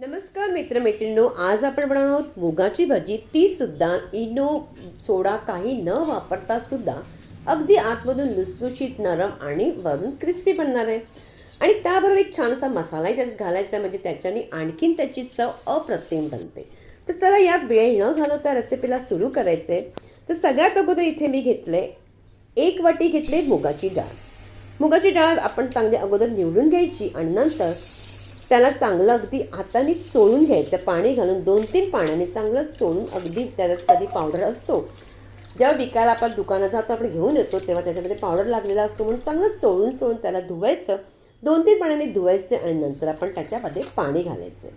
नमस्कार मित्रमैत्रिणींनो आज आपण बनवणार आहोत मुगाची भाजी. ती सुद्धा इनो सोडा काही न वापरता सुद्धा अगदी आतमधून लुसलुशीत नरम आणि वरून क्रिस्पी बनणार आहे. आणि त्याबरोबर एक छानसा मसालाही त्यात घालायचा म्हणजे त्याच्याने आणखीन त्याची चव अप्रतिम बनते. तर चला या वेळ न घालवता रेसिपीला सुरू करायचे तर सगळ्यात अगोदर इथे मी घेतले एक वाटी घेतले मुगाची डाळ. मुगाची डाळ आपण चांगली अगोदर निवडून घ्यायची आणि नंतर त्याला चांगलं अगदी हाताने चोळून घ्यायचं. पाणी घालून दोन तीन पाण्याने चांगलं चोळून अगदी त्याला कधी पावडर असतो. जेव्हा विकायला आपण दुकानात जातो आपण घेऊन येतो तेव्हा त्याच्यामध्ये पावडर लागलेला असतो. म्हणून चांगलं चोळून चोळून त्याला धुवायचं. दोन तीन पाण्याने धुवायचे आणि नंतर आपण त्याच्यामध्ये पाणी घालायचं.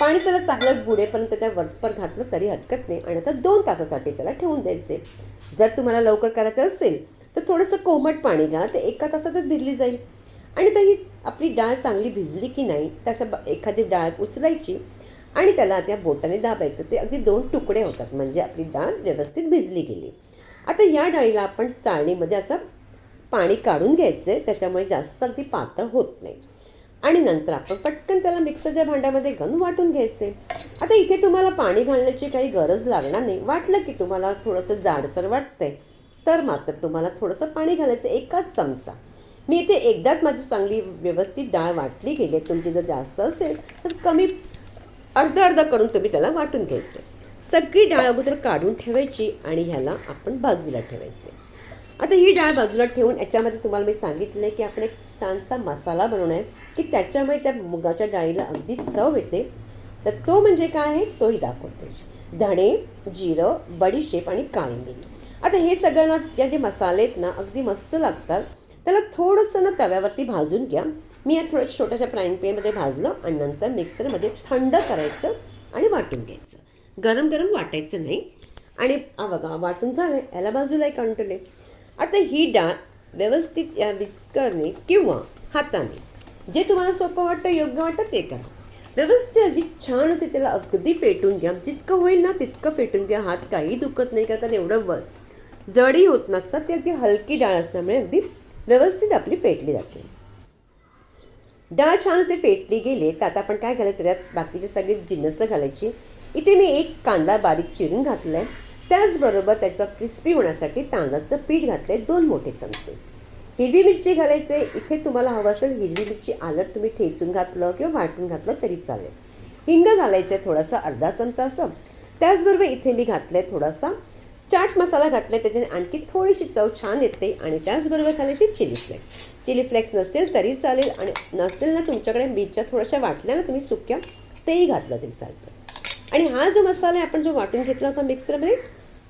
पाणी त्याला चांगलं बुडेपर्यंत त्या वरपर घातलं तरी हरकत नाही. आणि आता दोन तासासाठी त्याला ठेवून द्यायचे. जर तुम्हाला लवकर करायचं असेल तर थोडंसं कोमट पाणी घ्या. ते एका तासातच भिरली जाईल. आणि तर आपली डाळ चांगली भिजली की नाही तशा एखादी डाळ उचलायची आणि त्याला त्या बोटाने दाबायचं. ते अगदी दोन तुकडे होतात म्हणजे आपली डाळ व्यवस्थित भिजली गेली. आता या डाळीला आपण चाळणीमध्ये असं पाणी काढून घ्यायचं त्याच्यामुळे जास्त अगदी पातळ होत नाही. आणि नंतर आपण पटकन त्याला मिक्सरच्या भांड्यामध्ये घालून वाटून घ्यायचे आता इथे तुम्हाला पाणी घालण्याची काही गरज लागणार नाही. वाटलं की तुम्हाला थोडंसं जाडसर वाटतंय तर मात्र तुम्हाला थोडंसं पाणी घालायचं एकाच चमचा. मी इथे एकदाच माझी चांगली व्यवस्थित डाळ वाटली गेली आहे. तुमची जर जास्त असेल तर कमी अर्ध अर्ध करून तुम्ही त्याला वाटून घ्यायचं सगळी डाळ अगोदर काढून ठेवायची आणि ह्याला आपण बाजूला ठेवायचे आता ही डाळ बाजूला ठेवून याच्यामध्ये तुम्हाला मी सांगितलं आहे की आपण एक छानसा मसाला बनवणार आहे की त्याच्यामुळे त्या मुगाच्या डाळीला अगदी चव येते. तर तो म्हणजे काय आहे? तोही दाखवते. धणे जिरं बडीशेप आणि काळी मिरी. आता हे सगळं ना या जे मसाले आहेत ना अगदी मस्त लागतात. त्याला थोडंसं ना तव्यावरती भाजून घ्या. मी या थोडं छोट्याशा फ्राईंग पेनमध्ये भाजलं आणि नंतर मिक्सरमध्ये थंड करायचं आणि वाटून घ्यायचं. गरम गरम वाटायचं नाही. आणि बघा वाटून झालं याला बाजूला एक अंटले. आता ही डाळ व्यवस्थित या विस्करने किंवा हाताने. जे तुम्हाला सोपं वाटतं योग्य वाटतं ते करा. व्यवस्थित अगदी छान असे त्याला अगदी पेटून घ्या. जितकं होईल ना तितकं पेटून घ्या. हात काही दुखत नाही कारण एवढं व जडी होत नसतात. ती अगदी हलकी डाळ असल्यामुळे अगदी व्यवस्थित आपली फेटली जाते. डाळ छान असे फेटली गेले तर आता आपण काय घालायचं? त्यात बाकीचे सगळे जिन्नस घालायची. इथे मी एक कांदा बारीक चिरून घातला आहे त्याचबरोबर त्याचं क्रिस्पी होण्यासाठी तांदळाचं पीठ घातलं आहे दोन मोठे चमचे. हिरवी मिरची घालायचे. इथे तुम्हाला हवं असेल हिरवी मिरची आलट तुम्ही ठेचून घातलं किंवा वाटून घातलं तरी चालेल. हिंग घालायचं आहे थोडासा अर्धा चमचा असं. त्याचबरोबर इथे मी घातलं आहे थोडासा चाट मसाला घातला आहे त्याच्याने आणखी थोडीशी चव छान येते आणि त्याचबरोबर घालायची चिली फ्लेक्स. चिली फ्लेक्स नसेल तरी चालेल आणि नसेल ना तुमच्याकडे मिरच्या थोड्याशा वाटल्या ना तुम्ही सुक्या तेही घातलं तरी चालतं. आणि हा जो मसाला आहे आपण जो वाटून घेतला होता मिक्सरमध्ये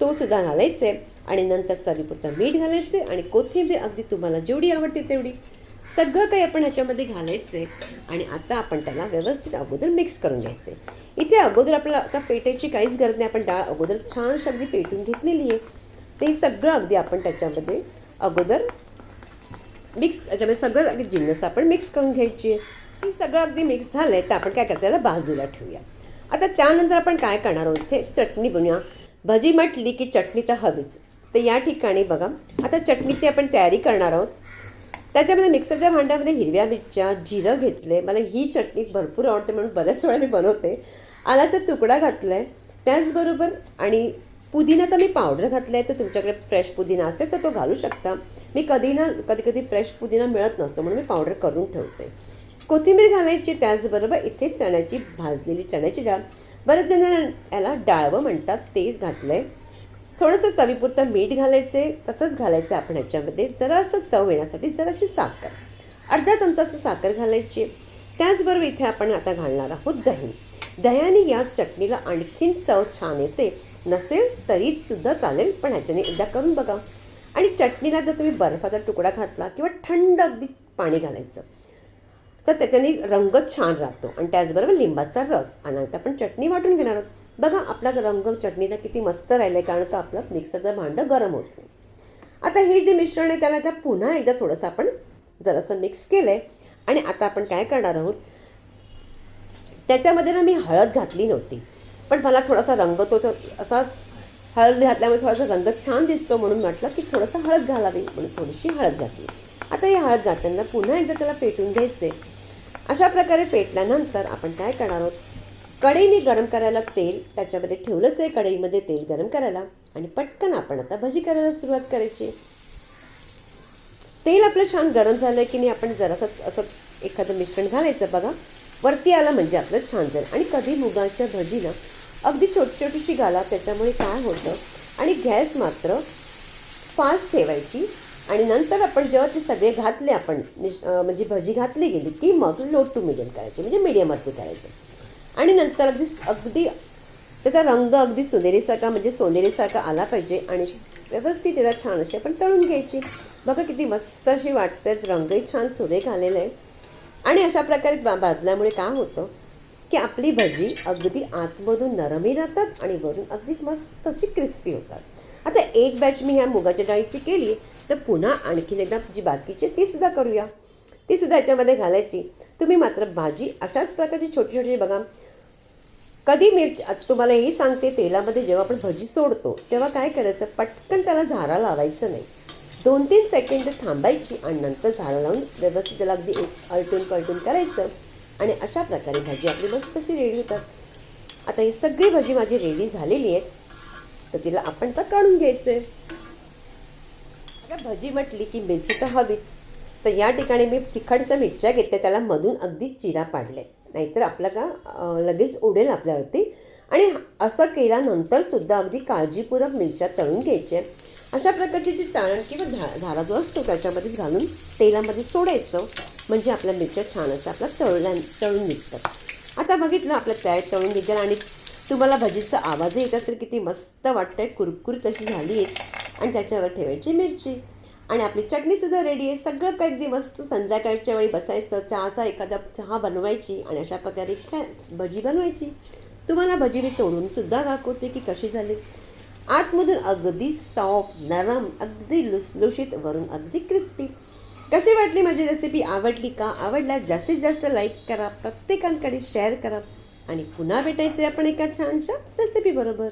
तो सुद्धा घालायचा आहे आणि नंतर चवीपुरता मीठ घालायचं आहे आणि कोथिंबीर अगदी तुम्हाला जेवढी आवडते तेवढी. सगळं काही आपण ह्याच्यामध्ये घालायचं आहे आणि आता आपण त्याला व्यवस्थित अगोदर मिक्स करून घ्यायचं. आहे इथे अगोदर आपल्याला आता पेटायची काहीच गरज नाही आपण डाळ अगोदर छान अगदी पेटून घेतलेली आहे. ते सगळं अगदी आपण त्याच्यामध्ये अगोदर मिक्स याच्यामध्ये सगळं अगदी जिन्नस आपण मिक्स करून घ्यायची आहे. ही सगळं अगदी मिक्स झालं आहे तर आपण काय करतो याला बाजूला ठेवूया. आता त्यानंतर आपण काय करणार आहोत इथे चटणी बनवूया. भजी म्हटली की चटणी तर हवीच. तर या ठिकाणी बघा आता चटणीची आपण तयारी करणार आहोत. त्याच्यामध्ये मिक्सरच्या भांड्यामध्ये हिरव्या मिरच्या जिरं घेतले मला ही चटणी भरपूर आवडते म्हणून बऱ्याच वेळा मी बनवते. आलाचा तुकडा घातला आहे त्याचबरोबर आणि पुदिना तर मी पावडर घातला आहे तर तुमच्याकडे फ्रेश पुदिना असेल तर तो घालू शकता. मी कधी ना कधी कधी फ्रेश पुदिना मिळत नसतो म्हणून मी पावडर करून ठेवते. कोथिंबीर घालायची त्याचबरोबर इथे चण्याची भाजलेली चण्याची डाळ. बरेच जण याला डाळवं म्हणतात तेच घातलं आहे थोडंसं चवीपुरतं मीठ घालायचे तसंच घालायचं आपण ह्याच्यामध्ये जरासं चव येण्यासाठी जराशी साखर. अर्धा चमचा असं साखर घालायची. त्याचबरोबर इथे आपण आता घालणार आहोत दही. दह्याने या चटणीला आणखीन चव छान येते. नसेल तरी सुद्धा चालेल पण ह्याच्याने एकदा करून बघा. आणि चटणीला जर तुम्ही बर्फाचा तुकडा घातला किंवा थंड अगदी पाणी घालायचं तर त्याच्याने रंग छान राहतो. आणि त्याचबरोबर लिंबाचा रस. आणि आता आपण चटणी वाटून घेणार आहोत. बघा आपला रंग चटणीचा किती मस्त राहिला आहे कारण का आपलं मिक्सरचं भांडं गरम होत नाही. आता हे जे मिश्रण आहे त्याला त्या पुन्हा एकदा थोडंसं आपण जरासं मिक्स केलं आहे आणि आता आपण काय करणार आहोत? त्याच्यामध्ये ना मी हळद घातली नव्हती. पण मला थोडासा रंग तो तो असा हळद घातल्यामुळे थोडासा रंग छान दिसतो म्हणून म्हटलं की थोडंसं हळद घालावी म्हणून थोडीशी हळद घातली. आता ही हळद घातल्यानंतर पुन्हा एकदा त्याला पेटून घ्यायचे अशा प्रकारे पेटल्यानंतर आपण काय करणार आहोत? कढईने गरम करायला तेल त्याच्यामध्ये ठेवलंच आहे कढईमध्ये तेल गरम करायला. आणि पटकन आपण आता भजी करायला सुरुवात करायची. तेल आपलं छान गरम झालं की नाही आपण जरासं असं एखादं मिश्रण घालायचं बघा. वरती आलं म्हणजे आपलं छान जाईल आणि कधी मुगाच्या भजीला अगदी छोटी छोटीशी घाला त्याच्यामुळे काय होतं? आणि गॅस मात्र फास्ट ठेवायची. आणि नंतर आपण जेव्हा ते सगळे घातले आपण म्हणजे भजी घातली गेली की मग लो टू मिडियम करायची म्हणजे मीडियमवरती करायचं. आणि नंतर अगदी अगदी त्याचा रंग अगदी सोनेरीसारखा म्हणजे सोनेरीसारखा आला पाहिजे आणि व्यवस्थित त्याला छान अशी आपण तळून घ्यायची. बघा किती मस्त अशी वाटते रंगही छान सुरेख आलेला आहे. आणि अशा प्रकारे बा भाजल्यामुळे काय होतं की आपली भजी अगदी आतमधून नरमही राहतात आणि वरून अगदी मस्त अशी क्रिस्पी होतात. आता एक बॅच मी ह्या मुगाच्या डाळीची केली तर पुन्हा आणखीन एकदा जी बाकीची ती सुद्धा करूया. ती सुद्धा याच्यामध्ये घालायची. तुम्ही मात्र भाजी अशाच प्रकारची छोटी छोटी बघा. कधी मिरची तुम्हाला हेही सांगते तेलामध्ये जेव्हा आपण भजी सोडतो तेव्हा काय करायचं? पटकन त्याला झारा लावायचं नाही. दोन तीन सेकंड थांबायची आणि नंतर झाडं लावून व्यवस्थित त्याला अगदी एक अलटून पलटून करायचं. आणि अशा प्रकारे भाजी आपली मस्त अशी रेडी होतात. आता ही सगळी भाजी माझी रेडी झालेली आहे. तर तिला आपण तर काढून घ्यायचं आहे आता भजी म्हटली की मिरची तर हवीच. तर या ठिकाणी मी तिखटच्या मिरच्या घेतल्या त्याला मधून अगदी चिरा पाडले. नाहीतर आपला का लगेच उडेल आपल्यावरती. आणि असं केल्यानंतरसुद्धा अगदी काळजीपूर्वक मिरच्या तळून घ्यायच्या. अशा प्रकारची जी चाळण किंवा झा झारा जो असतो त्याच्यामध्ये घालून तेलामध्ये सोडायचं. म्हणजे आपल्या मिरच्या छान असं आपल्या तळल्या तळून निघतात. आता बघितलं आपलं तयार तळून निघेल आणि तुम्हाला भजीचा आवाजही येत असेल किती मस्त वाटतंय कुरकुरीत अशी झाली आहे. आणि त्याच्यावर ठेवायची मिरची. आणि आपली चटणीसुद्धा रेडी आहे. सगळं काही अगदी मस्त संध्याकाळच्या वेळी बसायचं चहाचा एखादा चहा बनवायची आणि अशा प्रकारे काय भजी बनवायची. तुम्हाला भजी मी तोडूनसुद्धा दाखवते की कशी झाली. आतमधून अगदी सॉफ्ट नरम अगदी लुसलुशीत वरून अगदी क्रिस्पी कशी वाटली माझी रेसिपी आवडली का? आवडला? जास्तीत जास्त लाईक करा. प्रत्येकांकडे शेअर करा. आणि पुन्हा भेटायचे आपण एका छानशा रेसिपी बरोबर.